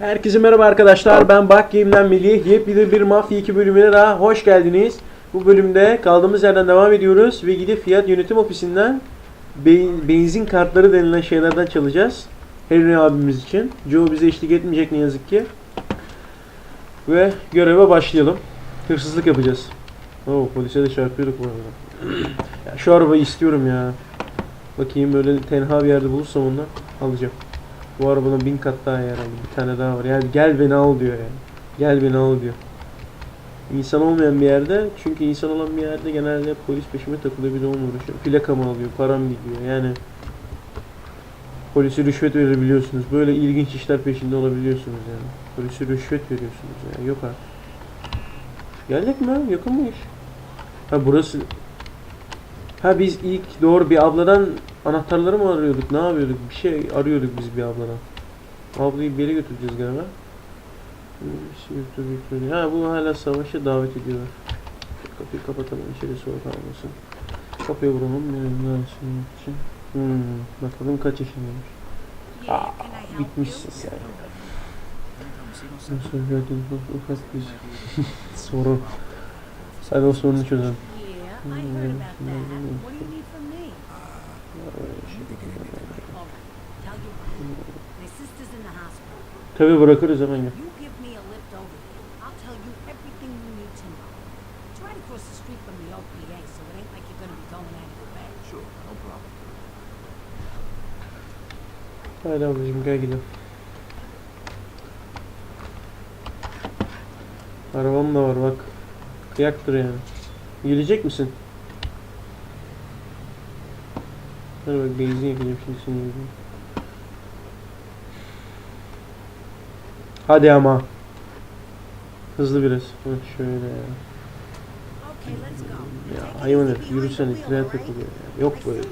Herkese merhaba arkadaşlar. Ben Bak Game'den Melih. Yepyeni bir Mafya 2 bölümüne daha hoş geldiniz. Bu bölümde kaldığımız yerden devam ediyoruz ve gidip Fiyat Yönetim Ofisi'nden be- benzin kartları denilen şeylerden çalacağız. Henry abimiz için. Joe bize eşlik etmeyecek ne yazık ki. Ve göreve başlayalım. Hırsızlık yapacağız. Oo polise de çarpıyorduk bu arada. ya şu arabayı istiyorum ya. Bakayım böyle tenha bir yerde bulursam onu alacağım. Bu arabadan bin kat daha aldım. Bir tane daha var. Yani gel beni al diyor yani. Gel beni al diyor. İnsan olmayan bir yerde çünkü insan olan bir yerde genelde polis peşime takılıyor bir de onunla uğraşıyor. Plakamı alıyor, param gidiyor yani. Polise rüşvet verebiliyorsunuz. Böyle ilginç işler peşinde olabiliyorsunuz yani. Polise rüşvet veriyorsunuz yani. Yok artık. Geldik mi? Yakın mıyız? Ha burası... Ha biz ilk doğru bir abladan anahtarları mı arıyorduk? Ne yapıyorduk? Bir şey arıyorduk biz bir abladan. Ablayı bir yere götüreceğiz galiba. Hmm, şey Ha bu hala savaşa davet ediyorlar. Kapıyı kapatalım içeri soğuk almasın. Kapıya vuralım. İçin. Hmm, bakalım kaç yaşındaymış. Aa, bitmişsin sen. Nasıl gördün? Ufak bir sorun. Hadi o sorunu çözelim. Yeah, way. Sure, no problem. Hadi ablacığım gel gidelim. Arabam da var bak. Kıyaktır yani. Gelecek misin? Hadi bak benzin yakacağım şimdi senin yüzünden. Hadi ama. Hızlı biraz. Heh, şöyle ya. Ya hayvan herif yürüsene tren takılıyor ya. Yok böyle.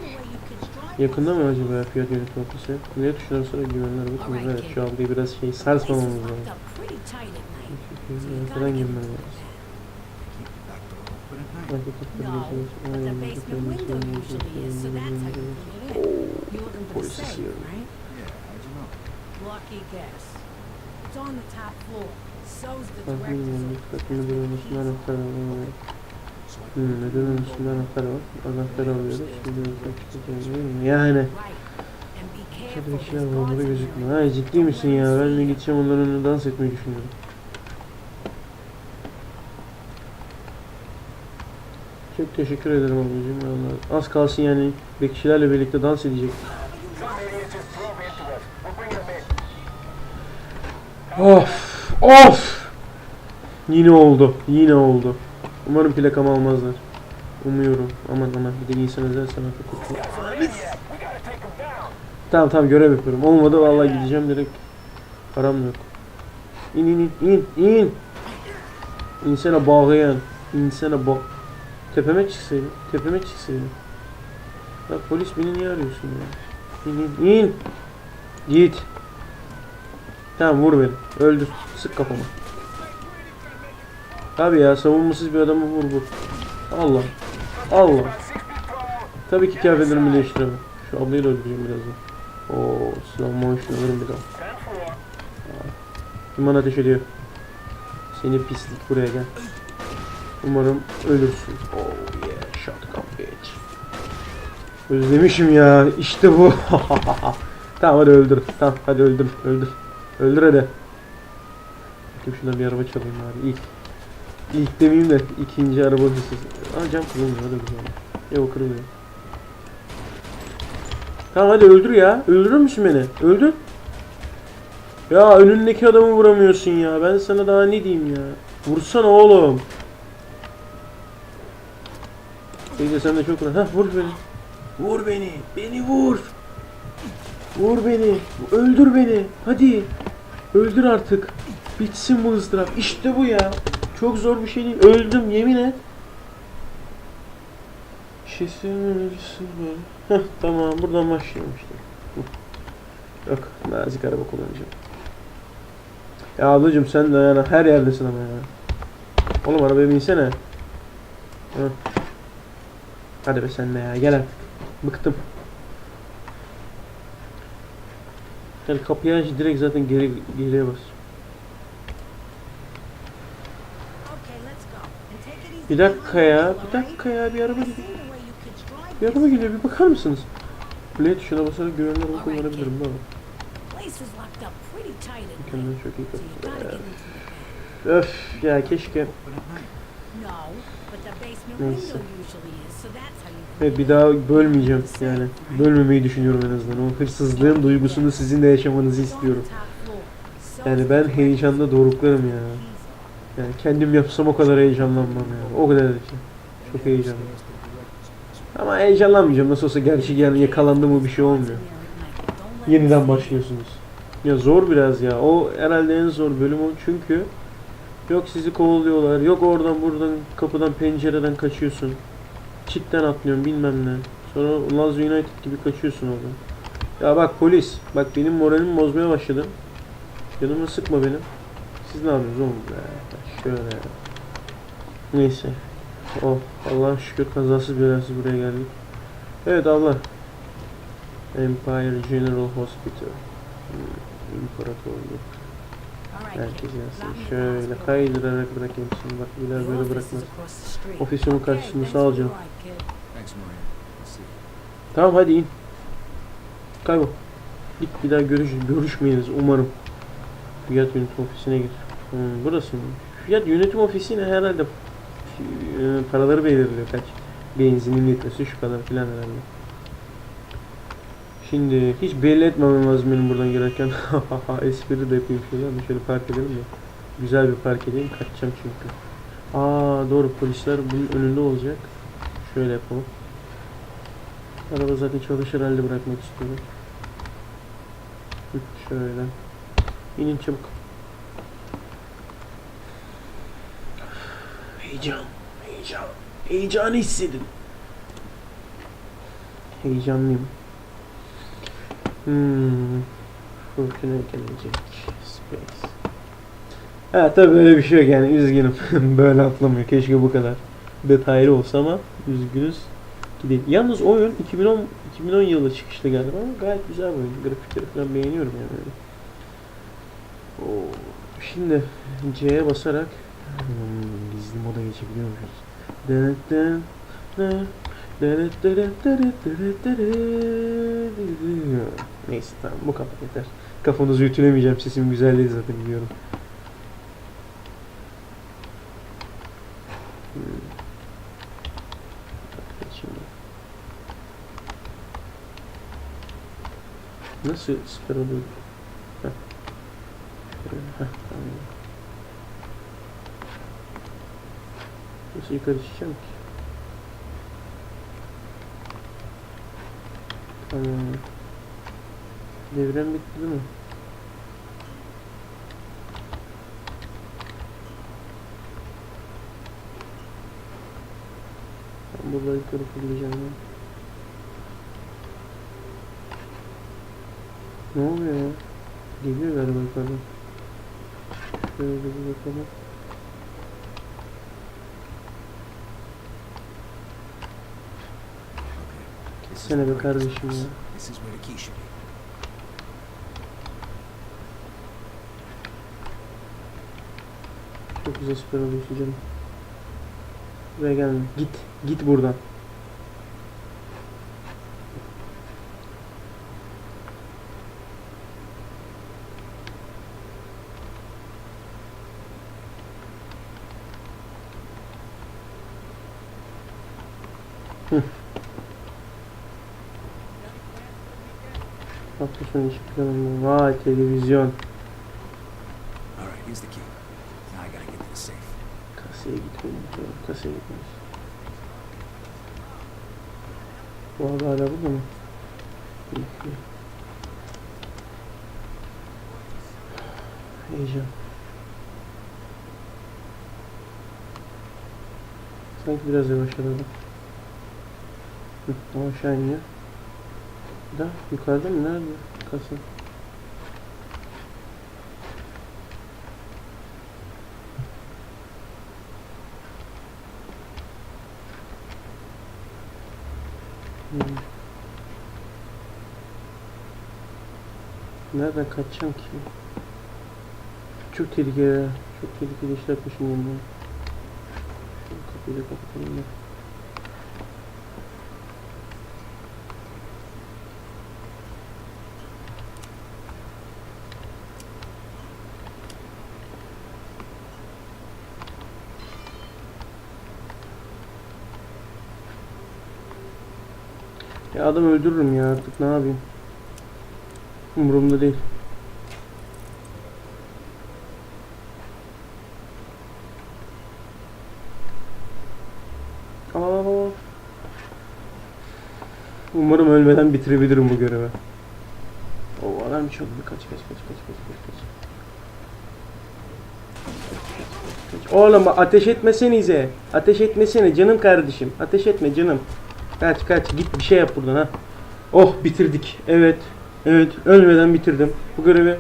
Yakında mı acaba ya fiyat yönetim ofisi? Kuzeye tuşları sonra güvenler bakın evet şu an bir biraz şey sarsmamamız lazım. Arkadan girmem lazım. Keep the back door open at night. No, but the basement window usually is, so that's how you can get in. You're looking for the Polis safe, istiyorum. right? Yeah, how'd you know? Lucky guess. Hmm, müdürün üstünde anahtar var. Anahtar alıyoruz. Şimdi? Yani. Careful, Şuradakiler there's bunları guards gözükmüyor. around. Ha ciddi misin ya? Ben de gideceğim onların önünde dans etmeyi düşünüyorum. Çok teşekkür ederim ablacığım. Az kalsın yani bekçilerle birlikte dans edecek. Of! Of! Yine oldu. Yine oldu. Umarım plakamı almazlar. Umuyorum. Aman aman bir de insan özel sanatı kurtul. Tamam tamam görev yapıyorum. Olmadı vallahi gideceğim direkt. Param yok. İn in in in in. İnsana bağlayan. İnsana bak. Tepeme çıksaydın. Tepeme çıksaydın. Ya polis beni niye arıyorsun ya? İn in in. Git. Tamam vur beni. Öldür. Sık kafama. Abi ya savunmasız bir adamı vur vur. Allah. Allah. Tabii ki kıyafetlerimi değiştiremem. Şu ablayı da öldüreceğim birazdan. Oo, slow motion alırım bir daha. Kim ateş ediyor? Seni pislik buraya gel. Umarım ölürsün. Oh yeah, shotgun bitch. Özlemişim ya. İşte bu. tamam hadi öldür. Tamam hadi öldür. Öldür. Öldür hadi. Bakayım şuradan bir araba çalayım bari. İlk. İlk demeyeyim de ikinci araba hırsız. Aa cam kırılmıyor. Da güzel. Yok kırılmıyor. Tamam hadi öldür ya. Öldürür müsün beni? Öldür. Ya önündeki adamı vuramıyorsun ya. Ben sana daha ne diyeyim ya. Vursana oğlum. Teyze sen de çok Hah vur beni. Vur beni. Beni vur. Vur beni. Öldür beni. Hadi. Öldür artık. Bitsin bu ızdırap. İşte bu ya. Çok zor bir şey değil. Öldüm yemin et. Şişsin ölüsün böyle. Heh tamam buradan başlayalım işte. Yok nazik araba kullanacağım. Ya ablacım sen de yani her yerdesin ama ya. Oğlum arabaya binsene. Hı. Hadi be sen de ya gel artık. Bıktım. Yani kapıyı aç direkt zaten geri geriye bas. Bir dakika ya, bir dakika ya, bir araba gidiyor. Bir araba gidiyor, bir bakar mısınız? Play tuşuna basarak güvenli araba kullanabilirim değil mi? Çok iyi kapatıyor. Öf ya keşke Neyse. Evet bir daha bölmeyeceğim yani. Bölmemeyi düşünüyorum en azından. O hırsızlığın duygusunu sizin de yaşamanızı istiyorum. Yani ben heyecanda doruklarım ya. Yani kendim yapsam o kadar heyecanlanmam ya. O kadar şey. Çok heyecanlı. Ama heyecanlanmayacağım. Nasıl olsa gerçek yani yakalandı mı bir şey olmuyor. Yeniden başlıyorsunuz. Ya zor biraz ya. O herhalde en zor bölüm o çünkü yok sizi kovalıyorlar. Yok oradan buradan kapıdan pencereden kaçıyorsun. Çitten atlıyorsun bilmem ne. Sonra Laz United gibi kaçıyorsun oradan. Ya bak polis. Bak benim moralimi bozmaya başladı. Canımı sıkma benim. Siz ne yapıyorsunuz oğlum be? Şöyle ya. Neyse. Oh Allah'a şükür kazasız belasız buraya geldik. Evet Allah. Empire General Hospital. Hmm, İmparatorluk. Herkes yazsın. Şöyle kaydırarak bırakayım şimdi. Bak iler böyle bırakmaz. Ofisimin karşısında sağ ol canım. Tamam hadi in. Kaybol. Git bir daha görüş görüşmeyiz umarım. Fiyat yönetim ofisine git. Hmm, burası mı? Fiyat yönetim ofisine herhalde e, paraları belirliyor kaç. Benzinin litresi şu kadar filan herhalde. Şimdi hiç belli etmemem lazım benim buradan gelirken. Espri de yapayım şöyle ama şöyle park edelim de. Güzel bir park edeyim. Kaçacağım çünkü. Aa doğru polisler bunun önünde olacak. Şöyle yapalım. Araba zaten çalışır halde bırakmak istiyorum. Şöyle. İnin çabuk. Heyecan, heyecan, heyecanı hissedin. Heyecanlıyım. Hmm. Gelecek. Space. Ha tabii böyle bir şey yok yani üzgünüm. böyle atlamıyor. Keşke bu kadar detaylı olsa ama üzgünüz. Gidelim. Yalnız oyun 2010 2010 yılında çıkışlı galiba ama gayet güzel bir oyun. Grafikleri falan beğeniyorum yani. Oo. Şimdi C'ye basarak hmm, gizli moda geçebiliyormuşuz. Dın dın dın, dın Neyse tamam bu kadar yeter. Kafanızı ütülemeyeceğim. Sesim güzel değil zaten biliyorum. Hmm. Nasıl siper oluyor? Nasıl yukarı çıkacağım ki? Tamam. Devren bitti değil mi? Ben burada yukarı fırlayacağım ya. Ne oluyor ya? Geliyor galiba yukarıdan. Şöyle bir bakalım. Sene be kardeşim ya. Çok güzel süper oluyorsun canım. Buraya gelme. Git. Git buradan. Sonu iş planım. Vay televizyon. Bu abi hala burada mı? Heyecan. Sanki biraz yavaşladı. Hı, aşağı iniyor. Da yukarıda mı? Nerede? Kasa. Hmm. Nereden kaçacağım ki? Çok tehlikeli. Çok tehlikeli işler peşindeyim ben. Şunu kapat. Şöyle kapatalım da. Ya adam öldürürüm ya artık ne yapayım. Umurumda değil. Al. Umarım ölmeden bitirebilirim bu görevi. O adam çok kaç kaç kaç kaç kaç kaç kaç. Kaç. Oğlum ateş etmesenize. Ateş etmesene canım kardeşim. Ateş etme canım. Kaç kaç git bir şey yap buradan ha. Oh bitirdik. Evet. Evet ölmeden bitirdim. Bu görevi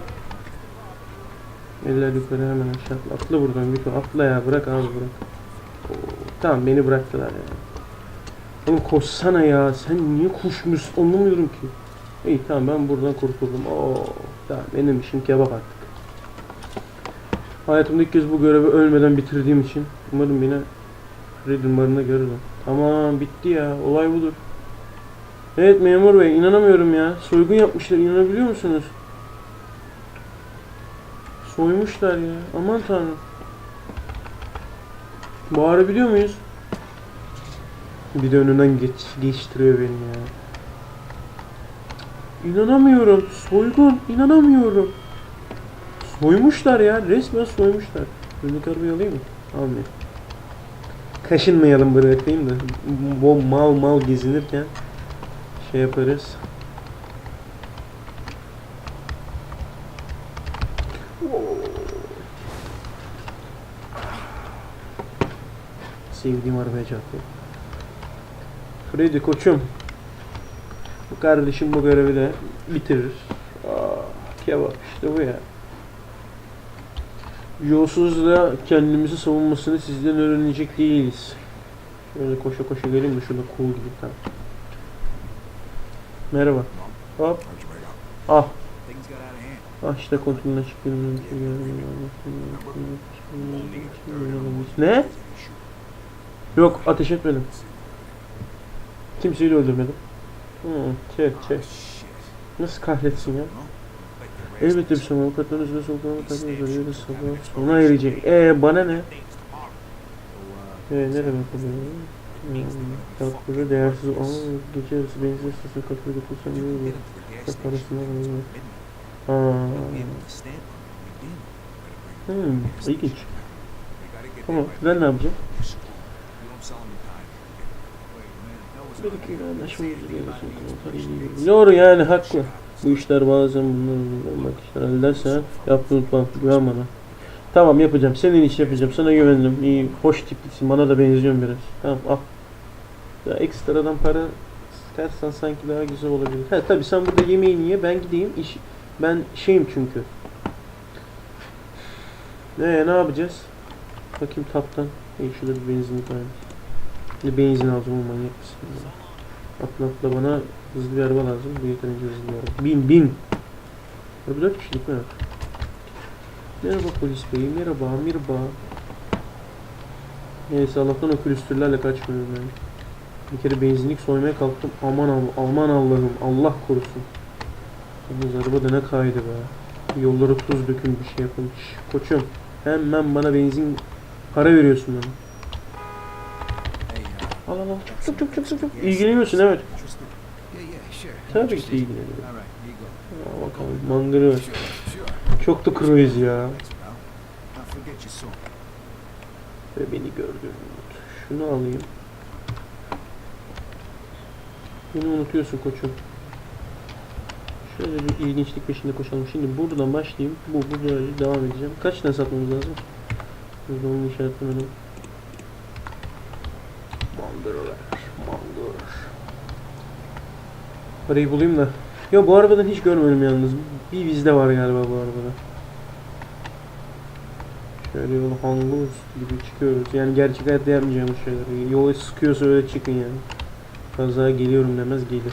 Eller yukarı hemen aşağı atla. Atla buradan Vito. Atla ya bırak abi bırak. Oo, tamam beni bıraktılar ya. Oğlum koşsana ya. Sen niye koşmuyorsun anlamıyorum ki. İyi tamam ben buradan kurtuldum. Oo, tamam benim işim kebap artık. Hayatımda ilk kez bu görevi ölmeden bitirdiğim için umarım yine Freedom barında görürüm. Tamam bitti ya. Olay budur. Evet memur bey inanamıyorum ya. Soygun yapmışlar inanabiliyor musunuz? Soymuşlar ya. Aman tanrım. Bağırabiliyor muyuz? Bir de önünden geç, geçtiriyor beni ya. İnanamıyorum. Soygun. inanamıyorum. Soymuşlar ya. Resmen soymuşlar. Önlük arabayı alayım mı? Almayayım. Kaşınmayalım bırakayım da. Bu mal mal gezinirken şey yaparız. Sevdiğim arabaya çarptı. Freddy koçum. Bu kardeşim bu görevi de bitirir. Aa, kebap işte bu ya. Yolsuz da kendimizi savunmasını sizden öğrenecek değiliz. Şöyle koşa koşa gelin mi şurada cool gibi tamam. Merhaba. Hop. Ah. Ah işte kontrolüne çıktım. Ne? Yok ateş etmedim. Kimseyi de öldürmedim. Hmm, çek çek. Nasıl kahretsin ya? Elbette bir zaman avukatların üzerine sokulama takip ediyor. sabah sona erecek. Eee bana ne? Eee ne demek oluyor? Hmm, Tatlıda değersiz ama gece yarısı benzin istasyonu kapıya götürsem iyi olur. Haa. Begin. Better bring Hmm, ilginç. Tamam, ben ne yapacağım? Bir iki anlaşmamız gerekiyor. Doğru yani haklı. Bu işler bazen bunlar bak işler hallederse yaptığını unutmam. Güven bana. Tamam yapacağım. Senin için yapacağım. Sana güvendim. İyi, hoş tiplisin. Bana da benziyorsun biraz. Tamam al. Ya ekstradan para istersen sanki daha güzel olabilir. Ha tabii sen burada yemeğini ye. Ben gideyim. İş, ben şeyim çünkü. Ne ne yapacağız? Bakayım taptan. İyi şurada bir benzinlik varmış. Bir benzin alacağım o manyak mısın? Atla atla bana hızlı bir araba lazım. Bu yeterince hızlı bir araba. Bin bin. Araba 4 kişilik mi? Merhaba polis bey. Merhaba merhaba. Neyse Allah'tan o külüstürlerle kaçmıyorum yani. Bir kere benzinlik soymaya kalktım. Aman Allah, aman Allah'ım. Allah korusun. Yalnız araba da ne kaydı be. Yollara tuz dökün bir şey yapın. Şş, koçum. Hemen bana benzin para veriyorsun bana. Al al al. Çok çok çok çok. İlgileniyorsun evet. interested? Yeah, yeah, sure. Tabii ki go. Al bakalım mangırı. Çok da cruise ya. Ve beni gördün. Şunu alayım. Beni unutuyorsun koçum. Şöyle bir ilginçlik peşinde koşalım. Şimdi buradan başlayayım. Bu, bu böyle devam edeceğim. Kaç tane satmamız lazım? Burada onu işaretlemedim. Mandır ver. Parayı bulayım da. Ya bu arabadan hiç görmedim yalnız. Bir vizde var galiba bu arabada. Şöyle yol hangus gibi çıkıyoruz. Yani gerçek hayatta yapmayacağımız şeyler. Yola sıkıyorsa öyle çıkın yani. Kaza geliyorum demez gelir.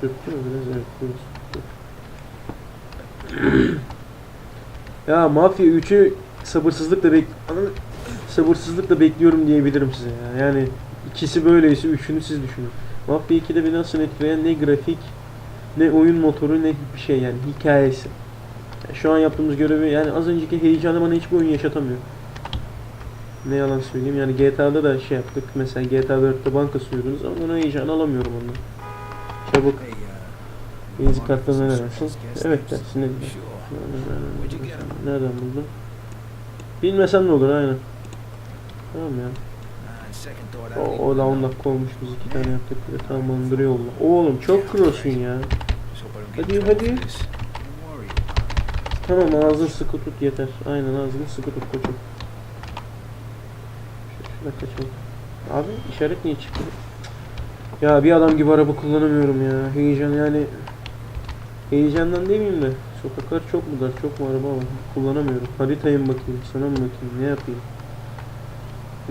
Sürttü mü biraz? Evet biraz. ya Mafya 3'ü sabırsızlıkla bek... Sabırsızlıkla bekliyorum diyebilirim size ya. Yani ikisi böyleyse üçünü siz düşünün. Mafya 2'de beni nasıl etkileyen ne grafik ne oyun motoru ne bir şey yani hikayesi. Yani şu an yaptığımız görevi yani az önceki heyecanı bana hiçbir oyun yaşatamıyor. Ne yalan söyleyeyim yani GTA'da da şey yaptık. Mesela GTA 4'te banka soyuyordunuz ama ona heyecanı alamıyorum ondan. Çabuk benzin kartlarına ne dersin? Evet dersin ne diyeyim. Nereden buldun? Bilmesem ne olur aynen. Tamam ya. O, o da 10 know. dakika olmuş biz iki tane yaptık. De tamamdır yolla. Oğlum çok cross'un ya. Hadi, hadi. Tamam ağzını sıkı tut yeter. Aynen ağzını sıkı tut koçum. Şurada kaçalım. Abi işaret niye çıktı? Ya bir adam gibi araba kullanamıyorum ya. Heyecan yani. Heyecandan demeyeyim de. Sokaklar çok mu dar, çok mu araba var? Kullanamıyorum. Haritaya mı bakayım, sana mı bakayım, ne yapayım?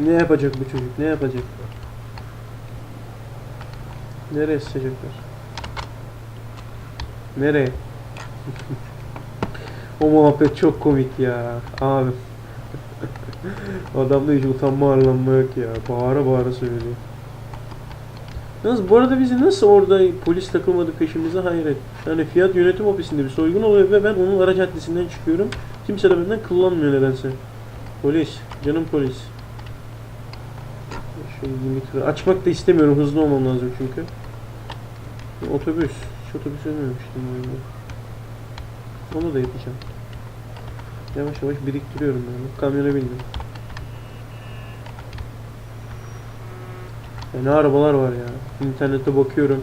Ne yapacak bu çocuk, ne yapacak? Nereye sıçacaklar? Nereye? O muhabbet çok komik ya abi. Adamda hiç utanma arlanma yok ya. Bağıra bağıra söylüyor. Yalnız bu arada bizi nasıl orada polis takılmadı peşimize hayret. Yani fiyat yönetim ofisinde bir soygun oluyor ve ben onun ara caddesinden çıkıyorum. Kimse de benden kıllanmıyor nedense. Polis, canım polis. Şöyle limitleri açmak da istemiyorum hızlı olmam lazım çünkü. Otobüs. Hiç otobüs ölmemiştim oyunda. Onu da yapacağım. Yavaş yavaş biriktiriyorum ben. Kamyona bindim. Ya ne arabalar var ya. İnternette bakıyorum.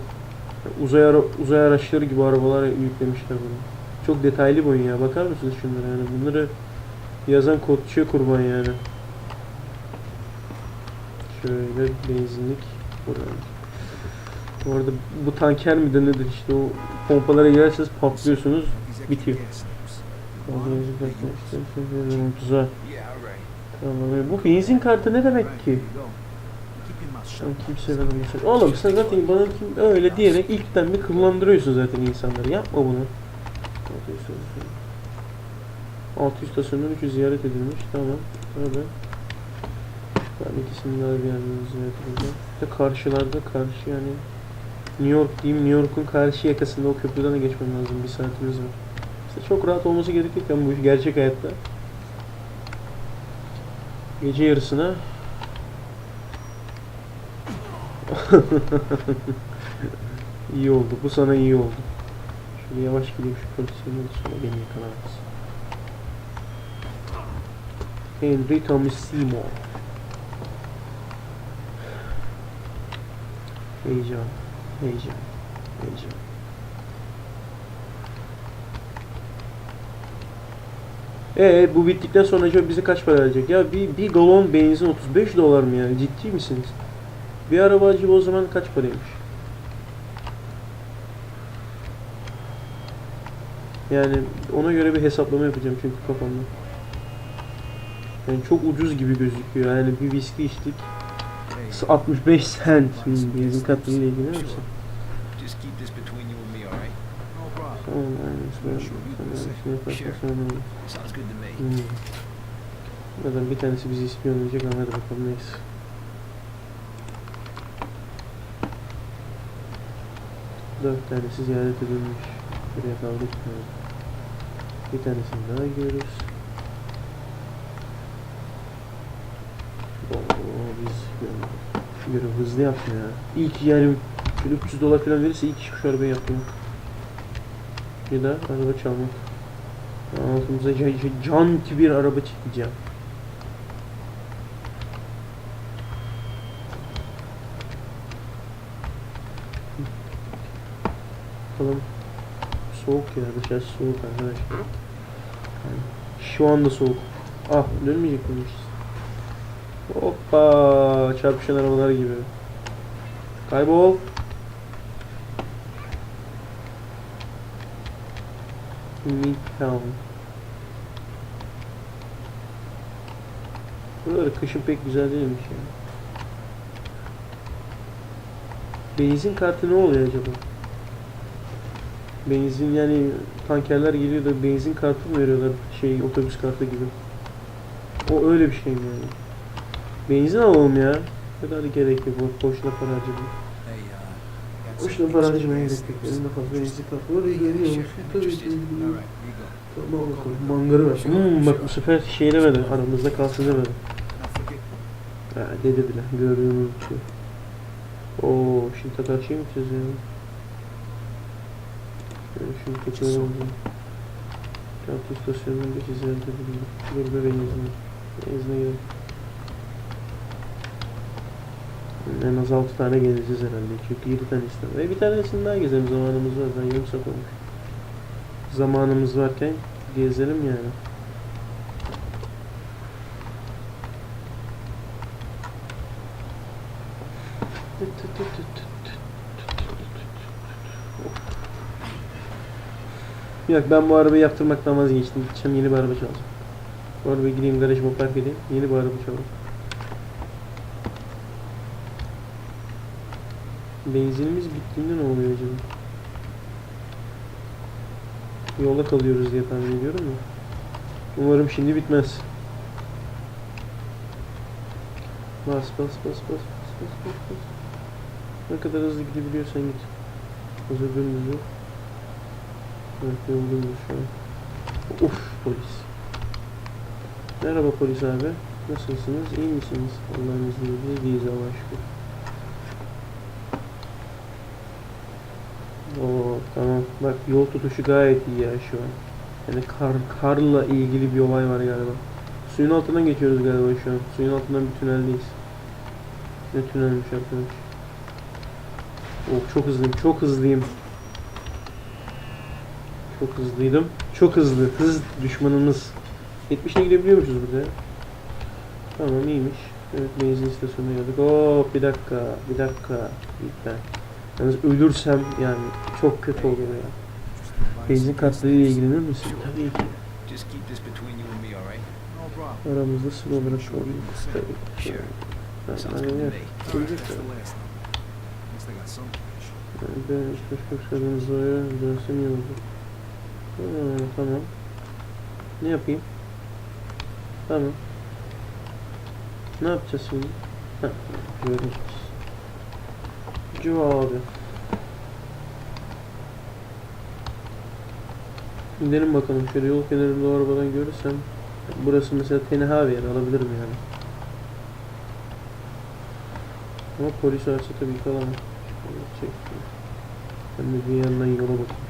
Uzay ara uzay araçları gibi arabalar yüklemişler bunu. Çok detaylı bir oyun ya. Bakar mısınız şunlara yani? Bunları yazan kodçuya kurban yani. Şöyle benzinlik. Buraya. Bu arada bu tanker mi nedir işte o pompalara girerseniz patlıyorsunuz. Bitiyor. Güzel. Tamam. Bu benzin kartı ne demek ki? Sen kimse vermesin. Oğlum sen zaten bana kim öyle diyerek ilkten bir kıllandırıyorsun zaten insanları. Yapma bunu. 600 stasyondan 300 ziyaret edilmiş. Tamam. Tabii. Ben ikisini daha bir ziyaret edeceğim. İşte karşılarda karşı yani New York diyeyim New York'un karşı yakasında o köprüden de geçmem lazım. Bir saatimiz var. İşte çok rahat olması gerekirken bu iş gerçek hayatta. Gece yarısına iyi oldu. Bu sana iyi oldu. Şöyle yavaş gideyim şu polislerin sonra beni yakalamaz. Henry Thomas Seymour. Heyecan. Heyecan. Heyecan. Ee bu bittikten sonra acaba bize kaç para verecek? Ya bir, bir galon benzin 35 dolar mı ya? Ciddi misiniz? Bir araba acaba o zaman kaç paraymış? Yani ona göre bir hesaplama yapacağım çünkü kafamda. Yani çok ucuz gibi gözüküyor. Yani bir viski içtik. Hey, 65 cent. Benzin kartıyla ilgili misin? şey. Hmm. Zaten bir tanesi bizi ispiyonlayacak ama hadi bakalım neyse. Dört tanesi ziyaret edilmiş. Buraya kaldık. Bir tanesini daha görüyoruz. Oo, biz yani şu görev hızlı yaptı ya. İlk yani şöyle 300 dolar falan verirse ilk iş şu arabayı yapıyor. Bir de araba çalmak. Altımıza can, can bir araba çekeceğim. Bakalım. Soğuk ya dışarısı soğuk arkadaşlar. Yani şu anda soğuk. Ah dönmeyecek miymiş? Hoppa çarpışan arabalar gibi. Kaybol. Midtown. Buraları kışın pek güzel değilmiş ya. Benzin kartı ne oluyor acaba? Benzin yani tankerler geliyor da benzin kartı mı veriyorlar şey otobüs kartı gibi. O öyle bir şey mi yani? Benzin alalım ya. Ne kadar gerek yok. Boş- Boşuna para harcamayın. Boşuna para harcamaya gerek yok. Elimde fazla benzin. Tabii ki. Here you go. Tamam bakalım. Mangarı ver. Hmm, bak bu sefer şey demedi. Aramızda kalsın demedi. Ha dedi bile. Gördüğümü uçuyor. Oo, şimdi tekrar şey mi çözüyor? Yani şimdi tekrar oldu. Kağıt istasyonunun geç izlerde bulundu. Burada benzin. Benzine gidelim. En az 6 tane gezeceğiz herhalde. Çünkü 7 tane istem. Ve bir tanesini daha gezelim zamanımız var. Ben saat olmuş. Zamanımız varken gezelim yani. Yok ben bu arabayı yaptırmaktan vazgeçtim. Gideceğim yeni bir araba çalacağım. Bu arabayı gideyim garajıma park edeyim. Yeni bir araba çalalım. Benzinimiz bittiğinde ne oluyor acaba? Yolda kalıyoruz diye tahmin ediyorum da. Umarım şimdi bitmez. Bas bas bas bas bas bas bas bas. Ne kadar hızlı gidebiliyorsan git. Hazır dönümüz yok. Evet yol dönüyor şu an. Uf polis. Merhaba polis abi. Nasılsınız? İyi misiniz? Allah'ın izniyle biz iyiyiz Allah'a şükür. Oo tamam. Bak yol tutuşu gayet iyi ya şu an. Yani kar, karla ilgili bir olay var galiba. Suyun altından geçiyoruz galiba şu an. Suyun altından bir tüneldeyiz. Ne tünelmiş arkadaş. Oh çok hızlıyım, çok hızlıyım. Çok hızlıydım. Çok hızlı. Hız düşmanımız. 70'e gidebiliyormuşuz burada. Tamam iyiymiş. Evet benzin istasyonuna geldik. Hop bir dakika. Bir dakika. Lütfen. Yalnız ölürsem yani çok kötü olur ya. Benzin kartlarıyla ilgilenir misin? Tabii ki. Just keep this between you and me, all right? No problem. Aramızda cash. Yani Ben işte sevdiğimiz oraya dönsem iyi oldu. Ha, tamam. Ne yapayım? Tamam. Ne yapacağız şimdi? Ha, göreceğiz. Abi. Gidelim bakalım şöyle yol kenarında arabadan görürsem burası mesela tenha bir yer alabilirim yani. Ama polis arası tabii ki alamam. Ben de bir yandan yola bakayım.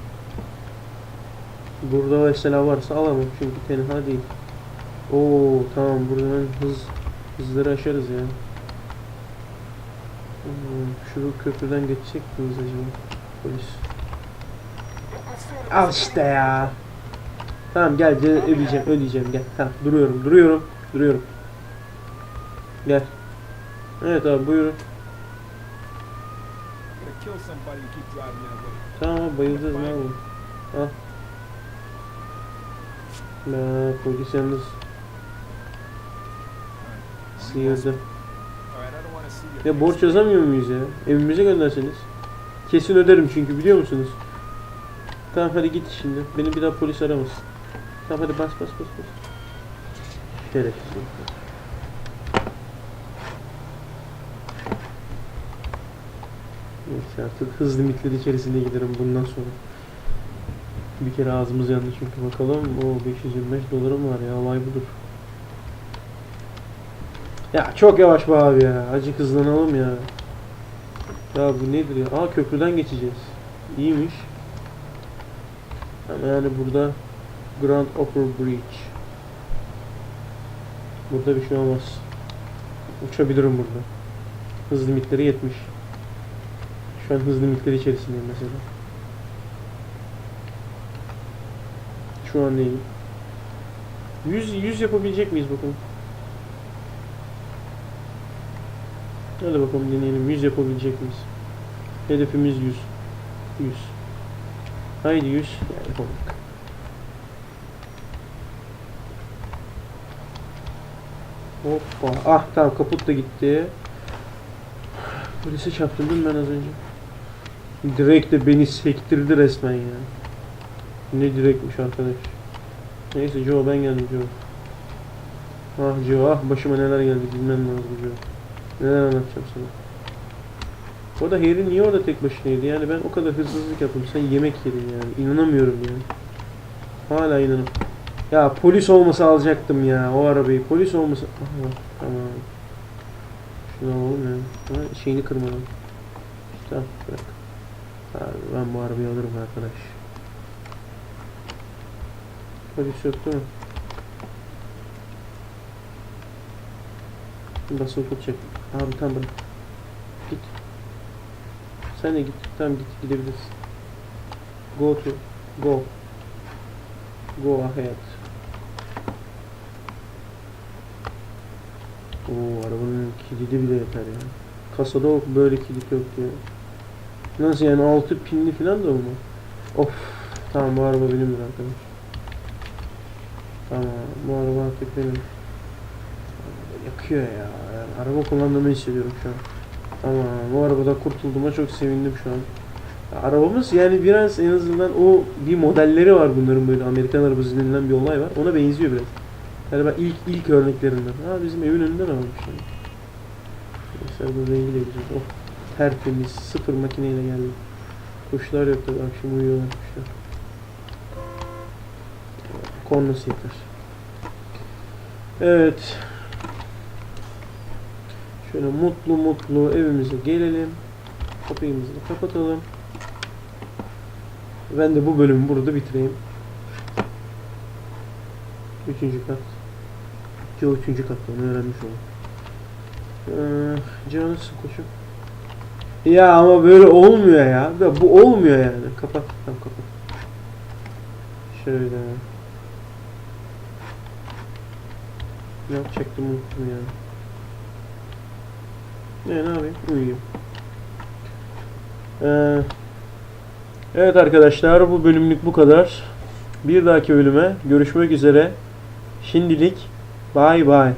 Burada mesela varsa alamam çünkü tenha değil. Oo tamam burada ben hız hızları aşarız ya. Hmm, Şu köprüden geçecek miyiz acaba? Polis. Al işte ya. Tamam gel gel ödeyeceğim ödeyeceğim gel. Tamam duruyorum duruyorum duruyorum. Gel. Evet abi buyurun. Tamam abi bayılacağız ne yapalım. Al. La polis yalnız sıyırdı. Ya borç yazamıyor muyuz ya? Evimize gönderseniz. Kesin öderim çünkü biliyor musunuz? Tamam hadi git şimdi. Beni bir daha polis aramasın. Tamam hadi bas bas bas bas. Şerefsiz. Neyse artık hız limitleri içerisinde giderim bundan sonra. Bir kere ağzımız yandı çünkü bakalım. O 525 dolarım var ya olay budur. Ya çok yavaş be abi ya. Acık hızlanalım ya. Ya bu nedir ya? Aa köprüden geçeceğiz. İyiymiş. Ama yani burada Grand Upper Bridge. Burada bir şey olmaz. Uçabilirim burada. Hız limitleri 70. Şu an hız limitleri içerisindeyim mesela. Şu an neyim? 100 100 yapabilecek miyiz bakalım? Hadi bakalım deneyelim. 100 yapabilecek miyiz? Hedefimiz 100. 100. Haydi 100. Ya yapamadık. Hoppa. Ah tamam kaput da gitti. Polise çarptırdım ben az önce. Direkt de beni sektirdi resmen ya. Ne direktmiş arkadaş. Neyse Joe ben geldim Joe. Ah Cio ah başıma neler geldi bilmem lazım Cio. Neler anlatacağım sana. Orada Harry niye orada tek başınaydı? Yani ben o kadar hırsızlık yaptım. Sen yemek yedin yani. İnanamıyorum yani. Hala inanamıyorum. Ya polis olmasa alacaktım ya o arabayı. Polis olmasa... Aha, tamam. Şunu alalım ya. Ha, şeyini kırmadan. Tamam bırak. Abi ben bu arabayı alırım arkadaş. Polis yok değil mi? Basılı tutacak. Abi tamam bırak. Git. Sen de git. Tamam git gidebilirsin. Go to. Go. Go ahead. Oo arabanın kilidi bile yeter ya. Kasada o böyle kilit yok ya. Nasıl yani 6 pinli falan da mı? Of. Tamam bu araba benimdir arkadaş. Tamam bu araba artık benim. Yakıyor ya. Araba kullandığımı hissediyorum şu an. Tamam bu arabada kurtulduğuma çok sevindim şu an. Arabamız yani biraz en azından o bir modelleri var bunların böyle Amerikan arabası denilen bir olay var. Ona benziyor biraz. Ben ilk ilk örneklerinden. Ha bizim evin önünden almış yani. Mesela bu rengi de güzel. Oh tertemiz sıfır makineyle geldi. Kuşlar yok tabii akşam uyuyorlar kuşlar. Kornası yeter. Evet. Şöyle mutlu mutlu evimize gelelim. Kapıyımızı da kapatalım. Ben de bu bölümü burada bitireyim. Üçüncü kat. Joe üçüncü katta onu öğrenmiş oldum. Ee, nasıl koşu? Ya ama böyle olmuyor ya. Ya Bu olmuyor yani. Kapat. Tamam kapat. Şöyle. Ne yapacaktım unuttum ya. Ne ne yapayım? Uyuyayım. Ee, evet arkadaşlar bu bölümlük bu kadar. Bir dahaki bölüme görüşmek üzere. Şimdilik bay bay.